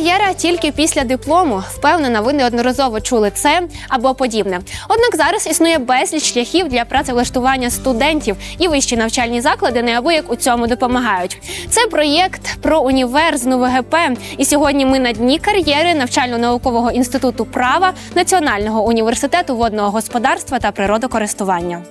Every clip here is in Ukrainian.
Кар'єра тільки після диплому. Впевнена, ви неодноразово чули це або подібне. Однак зараз існує безліч шляхів для працевлаштування студентів і вищі навчальні заклади неабияк у цьому допомагають. Це проєкт про універ з НУВГП. І сьогодні ми на дні кар'єри навчально-наукового інституту права Національного університету водного господарства та природокористування.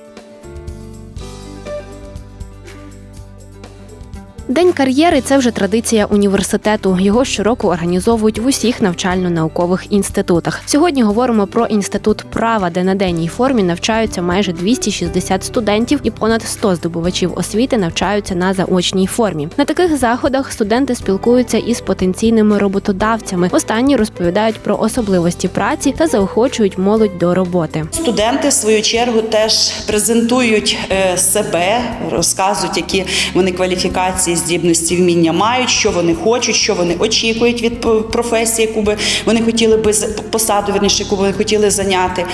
День кар'єри це вже традиція університету. Його щороку організовують в усіх навчально-наукових інститутах. Сьогодні говоримо про інститут права, де на денній формі навчаються майже 260 студентів і понад 100 здобувачів освіти навчаються на заочній формі. На таких заходах студенти спілкуються із потенційними роботодавцями. Останні розповідають про особливості праці та заохочують молодь до роботи. Студенти в свою чергу теж презентують е, себе, розказують, які вони кваліфікації, здібності, вміння мають, що вони хочуть, що вони очікують від професії, яку би вони хотіли би посаду, верніше, яку би хотіли зайняти.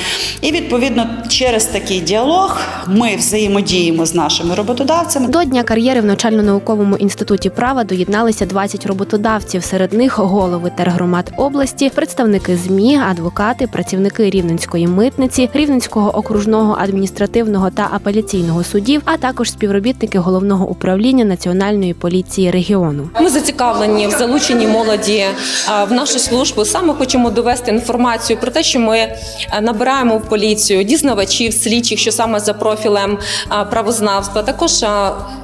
І відповідно через такий діалог ми взаємодіємо з нашими роботодавцями. До дня кар'єри в навчально-науковому інституті права доєдналися 20 роботодавців. Серед них голови тергромад області, представники ЗМІ, адвокати, працівники рівненської митниці, рівненського окружного адміністративного та апеляційного судів, а також співробітники головного управління національної поліції регіону. Ми зацікавлені в залученні молоді в нашу службу. Саме хочемо довести інформацію про те, що ми е, набираємо в поліцію дізнавачів, слідчих, що саме за профілем правознавства. Також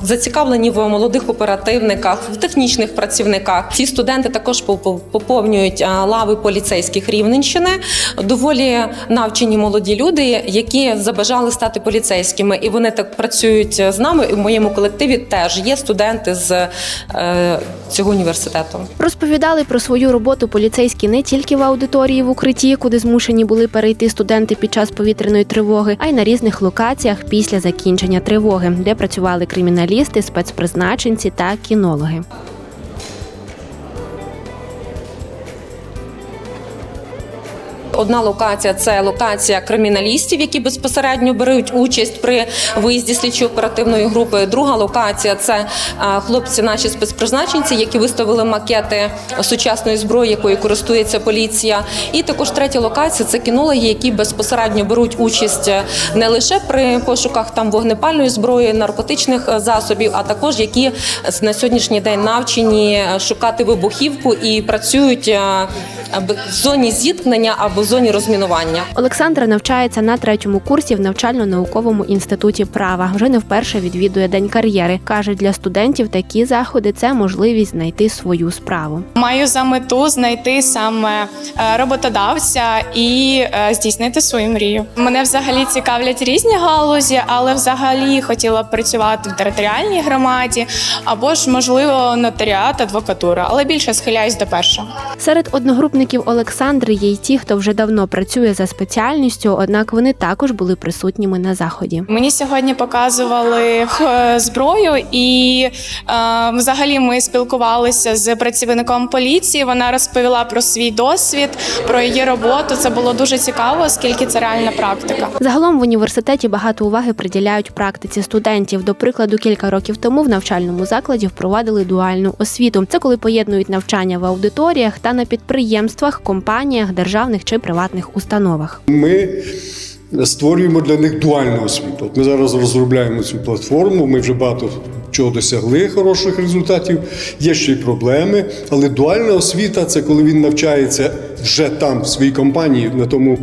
зацікавлені в молодих оперативниках, в технічних працівниках. Ці студенти також попо- поповнюють лави поліцейських Рівненщини. Доволі навчені молоді люди, які забажали стати поліцейськими, і вони так працюють з нами. І в моєму колективі теж є студенти з е, цього університету. Розповідали про свою роботу поліцейські не тільки в аудиторії в укритті, куди змушені були перейти студенти під час повітряної тривоги, а й на різних локаціях після закінчення тривоги, де працювали криміналісти, спецпризначенці та кінологи. Одна локація це локація криміналістів, які безпосередньо беруть участь при виїзді слідчо-оперативної групи. Друга локація це хлопці, наші спецпризначенці, які виставили макети сучасної зброї, якою користується поліція. І також третя локація це кінологи, які безпосередньо беруть участь е, не лише при пошуках там вогнепальної зброї, наркотичних е, засобів, а також які на сьогоднішній день навчені е, шукати вибухівку і працюють в зоні зіткнення або зоні розмінування. Олександра навчається на третьому курсі в навчально-науковому інституті права. Вже не вперше відвідує день кар'єри. каже, для студентів такі заходи це можливість знайти свою справу. Маю за мету знайти саме е, роботодавця і е, здійснити свою мрію. Мене взагалі цікавлять різні галузі, але взагалі хотіла б працювати в територіальній громаді або ж можливо нотаріат, адвокатура, але більше схиляюсь до першого. Серед одногрупників Олександри є й ті, хто вже давно працює за спеціальністю, однак вони також були присутніми на заході. Мені сьогодні показували е, зброю, і е, взагалі ми спілкувалися з працівником поліції. Вона розповіла про свій досвід, про її роботу. Це було дуже цікаво, оскільки це реальна практика. Загалом в університеті багато уваги приділяють практиці студентів. До прикладу, кілька років тому в навчальному закладі впровадили дуальну освіту. Це коли поєднують навчання в аудиторіях та на підприємствах, компаніях, державних чи приватних установах. Ми створюємо для них дуальну освіту. От ми зараз розробляємо цю платформу. Ми вже багато чого досягли хороших результатів. Є ще й проблеми, але дуальна освіта це коли він навчається вже там, в своїй компанії, на тому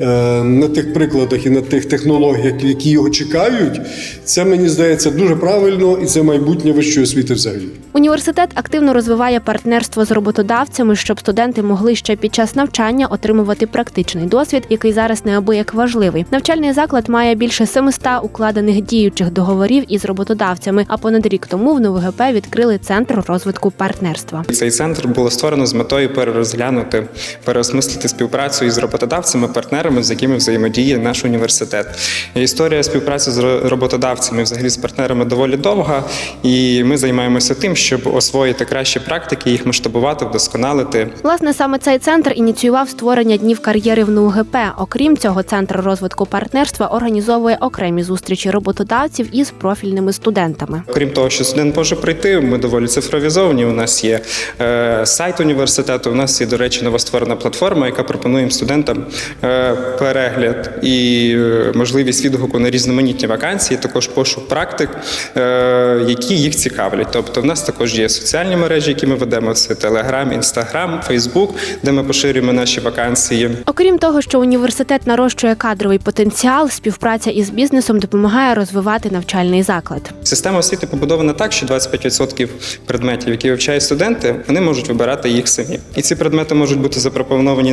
е, на тих прикладах і на тих технологіях, які його чекають. Це мені здається дуже правильно, і це майбутнє вищої освіти взагалі. Університет активно розвиває партнерство з роботодавцями, щоб студенти могли ще під час навчання отримувати практичний досвід, який зараз неабияк важливий. Навчальний заклад має більше 700 укладених діючих договорів із роботодавцями. А понад рік тому в НУВГП відкрили центр розвитку партнерства. Цей центр було створено з метою перерозглянути переосмислити співпрацю із роботодавцями, партнерами, з якими взаємодіє наш університет. Історія співпраці з роботодавцями, взагалі з партнерами, доволі довга, і ми займаємося тим, щоб освоїти кращі практики, їх масштабувати, вдосконалити. Власне, саме цей центр ініціював створення днів кар'єри в НУГП. Окрім цього, центр розвитку партнерства організовує окремі зустрічі роботодавців із профільними студентами. Крім того, що студент може прийти, ми доволі цифровізовані. У нас є е, сайт університету. У нас є, до речі, нова створена платформа, яка пропонує їм студентам е, перегляд і е, можливість відгуку на різноманітні вакансії, також пошук практик, е, які їх цікавлять. Тобто, в нас також є соціальні мережі, які ми ведемо: це Telegram, Instagram, Facebook, де ми поширюємо наші вакансії. Окрім того, що університет нарощує кадровий потенціал, співпраця із бізнесом допомагає розвивати навчальний заклад. Система освіти побудована так, що 25% предметів, які вивчають студенти, вони можуть вибирати їх самі. І ці предмети можуть бути запропоновані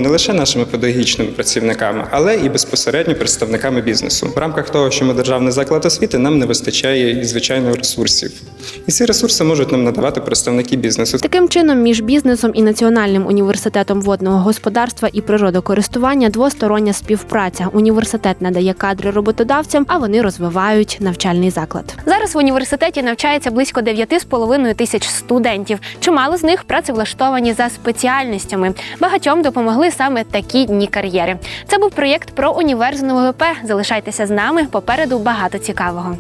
не лише нашими педагогічними працівниками, але і безпосередньо представниками бізнесу. В рамках того, що ми державний заклад освіти, нам не вистачає і звичайно ресурсів. І ці ресурси можуть нам надавати представники бізнесу. Таким чином, між бізнесом і Національним університетом водного господарства і природокористування двостороння співпраця. Університет надає кадри роботодавцям, а вони розвивають навчальний заклад. Зараз в університеті навчається близько 9,5 тисяч студентів. Чимало з них працевлаштовані за спеціальностями. Багатьом допомогли саме такі дні кар'єри. Це був проєкт про університет ВГП. Залишайтеся з нами. Попереду багато цікавого.